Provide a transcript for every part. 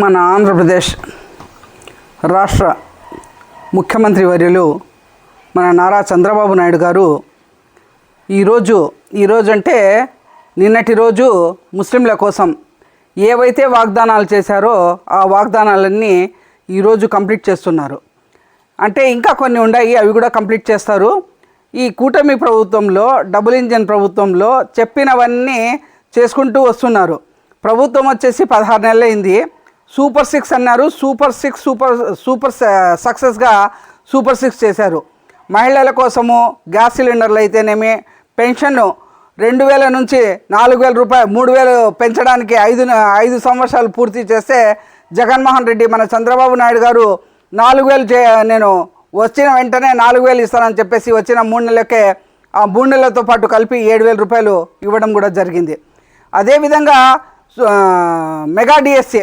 మన ఆంధ్రప్రదేశ్ రాష్ట్ర ముఖ్యమంత్రి వర్యులు మన నారా చంద్రబాబు నాయుడు గారు ఈరోజు ఈరోజు అంటే నిన్నటి రోజు ముస్లింల కోసం ఏవైతే వాగ్దానాలు చేశారో ఆ వాగ్దానాలన్నీ ఈరోజు కంప్లీట్ చేస్తున్నారు. అంటే ఇంకా కొన్ని ఉన్నాయి అవి కూడా కంప్లీట్ చేస్తారు. ఈ కూటమి ప్రభుత్వంలో డబుల్ ఇంజన్ ప్రభుత్వంలో చెప్పినవన్నీ చేసుకుంటూ వస్తున్నారు. ప్రభుత్వం వచ్చేసి పదహారు నెలలైంది. అయింది సూపర్ సిక్స్ అన్నారు. సూపర్ సిక్స్ సూపర్ సూపర్ సక్సెస్గా సూపర్ సిక్స్ చేశారు. మహిళల కోసము గ్యాస్ సిలిండర్లు అయితేనేమి పెన్షన్ రెండు వేల నుంచి నాలుగు వేల రూపాయలు మూడు వేలు పెంచడానికి ఐదు ఐదు సంవత్సరాలు పూర్తి చేస్తే జగన్మోహన్ రెడ్డి మన చంద్రబాబు నాయుడు గారు నాలుగు వేలు చే నేను వచ్చిన వెంటనే నాలుగు వేలు ఇస్తానని చెప్పేసి వచ్చిన మూడు నెలలకే ఆ మూడు నెలలతో పాటు కలిపి ఏడు వేల రూపాయలు ఇవ్వడం కూడా జరిగింది. అదేవిధంగా సు- మెగా డిఎస్సి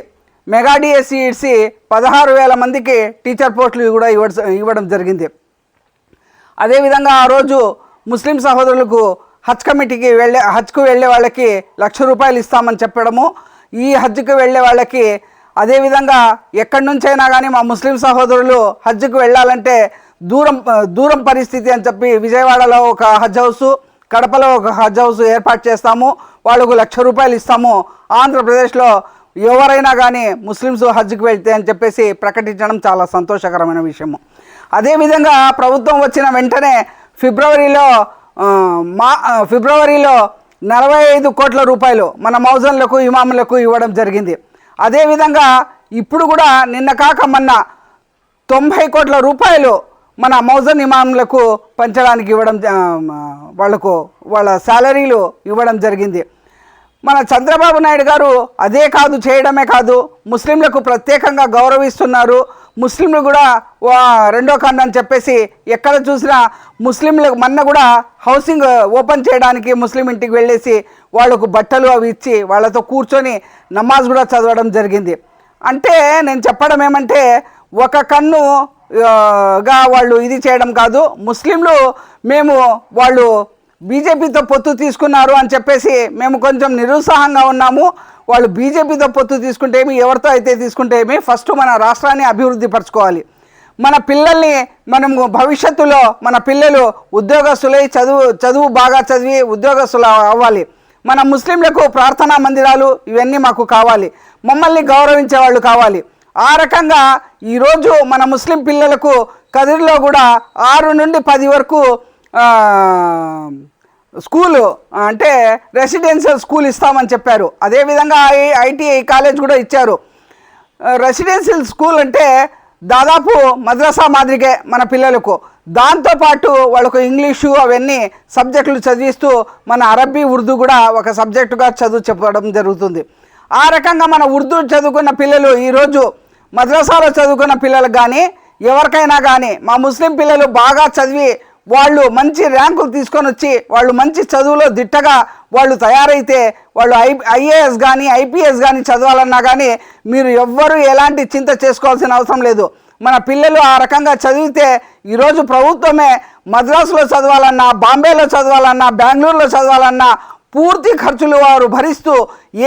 మెగా డిఎస్సి పదహారు వేల మందికి టీచర్ పోస్టులు కూడా ఇవ్వ ఇవ్వడం జరిగింది. అదేవిధంగా ఆ రోజు ముస్లిం సహోదరులకు హజ్ కమిటీకి వెళ్ళే హజ్కు వెళ్ళే వాళ్ళకి లక్ష రూపాయలు ఇస్తామని చెప్పడము. ఈ హజ్కు వెళ్ళే వాళ్ళకి అదేవిధంగా ఎక్కడి నుంచైనా కానీ మా ముస్లిం సహోదరులు హజ్కు వెళ్ళాలంటే దూరం దూరం పరిస్థితి అని చెప్పి విజయవాడలో ఒక హజ్ హౌస్ కడపలో ఒక హజ్ హౌస్ ఏర్పాటు చేస్తాము. వాళ్ళకు లక్ష రూపాయలు ఇస్తాము. ఆంధ్రప్రదేశ్లో ఎవరైనా కానీ ముస్లిమ్స్ హజ్కి వెళ్తే అని చెప్పేసి ప్రకటించడం చాలా సంతోషకరమైన విషయము. అదేవిధంగా ప్రభుత్వం వచ్చిన వెంటనే ఫిబ్రవరిలో మా ఫిబ్రవరిలో నలభై ఐదు కోట్ల రూపాయలు మన మౌజన్లకు ఇమాములకు ఇవ్వడం జరిగింది. అదేవిధంగా ఇప్పుడు కూడా నిన్న కాక మొన్న తొంభై కోట్ల రూపాయలు మన మౌజన్ ఇమాములకు పంచడానికి ఇవ్వడం వాళ్ళకు వాళ్ళకు వాళ్ళ శాలరీలు ఇవ్వడం జరిగింది. మన చంద్రబాబు నాయుడు గారు అదే కాదు చేయడమే కాదు ముస్లింలకు ప్రత్యేకంగా గౌరవిస్తున్నారు. ముస్లింలు కూడా వా- రెండో కన్ను అని చెప్పేసి ఎక్కడ చూసినా ముస్లింలకు మొన్న కూడా హౌసింగ్ ఓపెన్ చేయడానికి ముస్లిం ఇంటికి వెళ్ళేసి వాళ్ళకు బట్టలు అవి ఇచ్చి వాళ్ళతో కూర్చొని నమాజ్ కూడా చదవడం జరిగింది. అంటే నేను చెప్పడం ఏమంటే ఒక కన్ను గా వాళ్ళు ఇది చేయడం కాదు ముస్లింలు మేము వాళ్ళు బీజేపీతో పొత్తు తీసుకున్నారు అని చెప్పేసి మేము కొంచెం నిరుత్సాహంగా ఉన్నాము. వాళ్ళు బీజేపీతో పొత్తు తీసుకుంటే ఏమి ఎవరితో అయితే తీసుకుంటే ఏమి ఫస్ట్ మన రాష్ట్రాన్ని అభివృద్ధి పరచుకోవాలి. మన పిల్లల్ని మనము భవిష్యత్తులో మన పిల్లలు ఉద్యోగస్తులై చదువు చదువు బాగా చదివి ఉద్యోగస్తులు అవ్వాలి. మన ముస్లింలకు ప్రార్థనా మందిరాలు ఇవన్నీ మాకు కావాలి. మమ్మల్ని గౌరవించే వాళ్ళు కావాలి. ఆ రకంగా ఈరోజు మన ముస్లిం పిల్లలకు కదిరిలో కూడా ఆరు నుండి పది వరకు స్కూలు అంటే రెసిడెన్షియల్ స్కూల్ ఇస్తామని చెప్పారు. అదేవిధంగా ఐటీఐ కాలేజ్ కూడా ఇచ్చారు. రెసిడెన్షియల్ స్కూల్ అంటే దాదాపు మద్రసా మాదిరిగే మన పిల్లలకు. దాంతోపాటు వాళ్ళకు ఇంగ్లీషు అవన్నీ సబ్జెక్టులు చదివిస్తూ మన అరబ్బీ ఉర్దూ కూడా ఒక సబ్జెక్టుగా చదువు చెప్పడం జరుగుతుంది. ఆ రకంగా మన ఉర్దూ చదువుకున్న పిల్లలు ఈరోజు మద్రసాలో చదువుకున్న పిల్లలకు కానీ ఎవరికైనా కానీ మా ముస్లిం పిల్లలు బాగా చదివి వాళ్ళు మంచి ర్యాంకులు తీసుకొని వచ్చి వాళ్ళు మంచి చదువులో దిట్టగా వాళ్ళు తయారైతే వాళ్ళు ఐ ఐఏఎస్ కానీ ఐపీఎస్ కానీ చదవాలన్నా కానీ మీరు ఎవ్వరూ ఎలాంటి చింత చేసుకోవాల్సిన అవసరం లేదు. మన పిల్లలు ఆ రకంగా చదివితే ఈరోజు ప్రభుత్వమే మద్రాసులో చదవాలన్నా బాంబేలో చదవాలన్నా బెంగళూరులో చదవాలన్నా పూర్తి ఖర్చులు వారు భరిస్తూ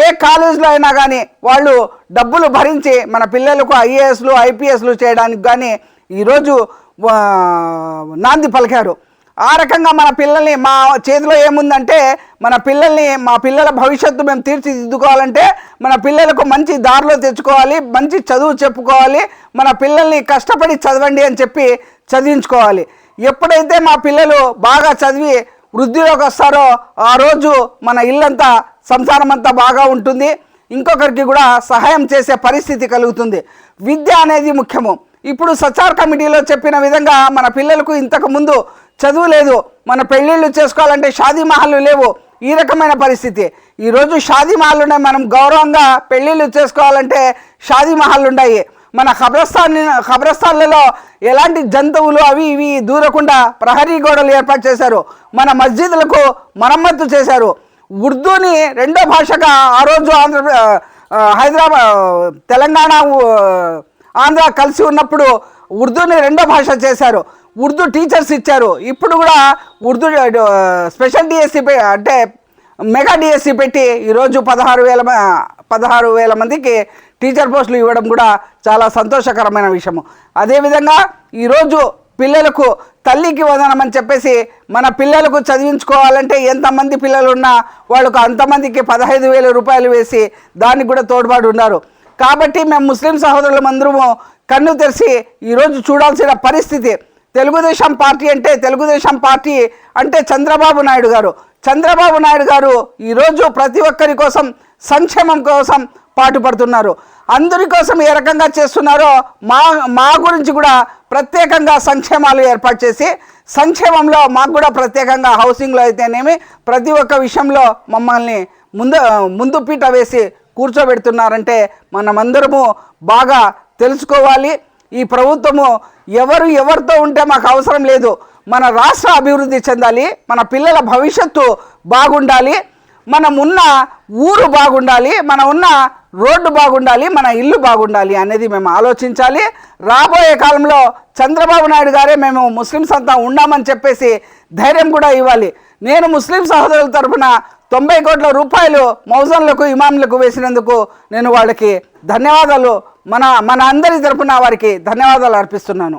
ఏ కాలేజీలో అయినా కానీ వాళ్ళు డబ్బులు భరించి మన పిల్లలకు ఐఏఎస్లు ఐపీఎస్లు చేయడానికి కానీ ఈరోజు నాంది పలికారు. ఆ రకంగా మన పిల్లల్ని మా చేతిలో ఏముందంటే మన పిల్లల్ని మా పిల్లల భవిష్యత్తు మేము తీర్చిదిద్దుకోవాలంటే మన పిల్లలకు మంచి దారిలో తెచ్చుకోవాలి మంచి చదువు చెప్పుకోవాలి మన పిల్లల్ని కష్టపడి చదవండి అని చెప్పి చదివించుకోవాలి. ఎప్పుడైతే మా పిల్లలు బాగా చదివి వృద్ధిలోకి వస్తారో ఆ రోజు మన ఇల్లంతా సంసారం అంతా బాగా ఉంటుంది. ఇంకొకరికి కూడా సహాయం చేసే పరిస్థితి కలుగుతుంది. విద్య అనేది ముఖ్యము. ఇప్పుడు సచార్ కమిటీలో చెప్పిన విధంగా మన పిల్లలకు ఇంతకు ముందు చదువు లేదు మన పెళ్ళిళ్ళు చేసుకోవాలంటే షాదీ మహల్లు లేవు ఈ రకమైన పరిస్థితి. ఈరోజు షాదీ మహల్ ఉన్నాయి మనం గౌరవంగా పెళ్ళిళ్ళు చేసుకోవాలంటే షాదీ మహల్ ఉన్నాయి మన ఖబ్రస్థాన్ ఖబ్రస్థాన్లలో ఎలాంటి జంతువులు అవి ఇవి దూరకుండా ప్రహరీ గోడలు ఏర్పాటు చేశారు. మన మస్జిద్లకు మరమ్మత్తు చేశారు. ఉర్దూని రెండో భాషగా ఆ రోజు ఆంధ్ర హైదరాబాద్ తెలంగాణ ఆంధ్ర కలిసి ఉన్నప్పుడు ఉర్దూని రెండో భాష చేశారు. ఉర్దూ టీచర్స్ ఇచ్చారు. ఇప్పుడు కూడా ఉర్దూ స్పెషల్ డిఎస్సి అంటే మెగా డిఎస్సి పెట్టి ఈరోజు పదహారు వేల పదహారు వేల మందికి టీచర్ పోస్టులు ఇవ్వడం కూడా చాలా సంతోషకరమైన విషయము. అదేవిధంగా ఈరోజు పిల్లలకు తల్లికి వదనం అని చెప్పేసి మన పిల్లలకు చదివించుకోవాలంటే ఎంతమంది పిల్లలు ఉన్నా వాళ్ళకు అంతమందికి పదహైదు వేల రూపాయలు వేసి దానికి కూడా తోడ్పాటు ఉన్నారు. కాబట్టి మేము ముస్లిం సహోదరులం అందరము కన్ను తెరిచి ఈరోజు చూడాల్సిన పరిస్థితి. తెలుగుదేశం పార్టీ అంటే తెలుగుదేశం పార్టీ అంటే చంద్రబాబు నాయుడు గారు. చంద్రబాబు నాయుడు గారు ఈరోజు ప్రతి ఒక్కరి కోసం సంక్షేమం కోసం పాటుపడుతున్నారు. అందరి కోసం ఏ రకంగా చేస్తున్నారో మా మా గురించి కూడా ప్రత్యేకంగా సంక్షేమాలు ఏర్పాటు చేసి సంక్షేమంలో మాకు కూడా ప్రత్యేకంగా హౌసింగ్లో అయితేనేమి ప్రతి ఒక్క విషయంలో మమ్మల్ని ముందు ముందు పీట వేసి కూర్చోబెడుతున్నారంటే మనమందరము బాగా తెలుసుకోవాలి. ఈ ప్రభుత్వము ఎవరు ఎవరితో ఉంటే మాకు అవసరం లేదు. మన రాష్ట్ర అభివృద్ధి చెందాలి. మన పిల్లల భవిష్యత్తు బాగుండాలి. మనం ఉన్న ఊరు బాగుండాలి. మన ఉన్న రోడ్డు బాగుండాలి. మన ఇల్లు బాగుండాలి అనేది మేము ఆలోచించాలి. రాబోయే కాలంలో చంద్రబాబు నాయుడు గారే మేము ముస్లిం అంతా ఉన్నామని చెప్పేసి ధైర్యం కూడా ఇవ్వాలి. నేను ముస్లిం సహోదరుల తరఫున తొంభై కోట్ల రూపాయలు మౌజన్లకు ఇమాంలకు వేసినందుకు నేను వాళ్ళకి ధన్యవాదాలు. మన మన అందరి తరఫున వారికి ధన్యవాదాలు అర్పిస్తున్నాను.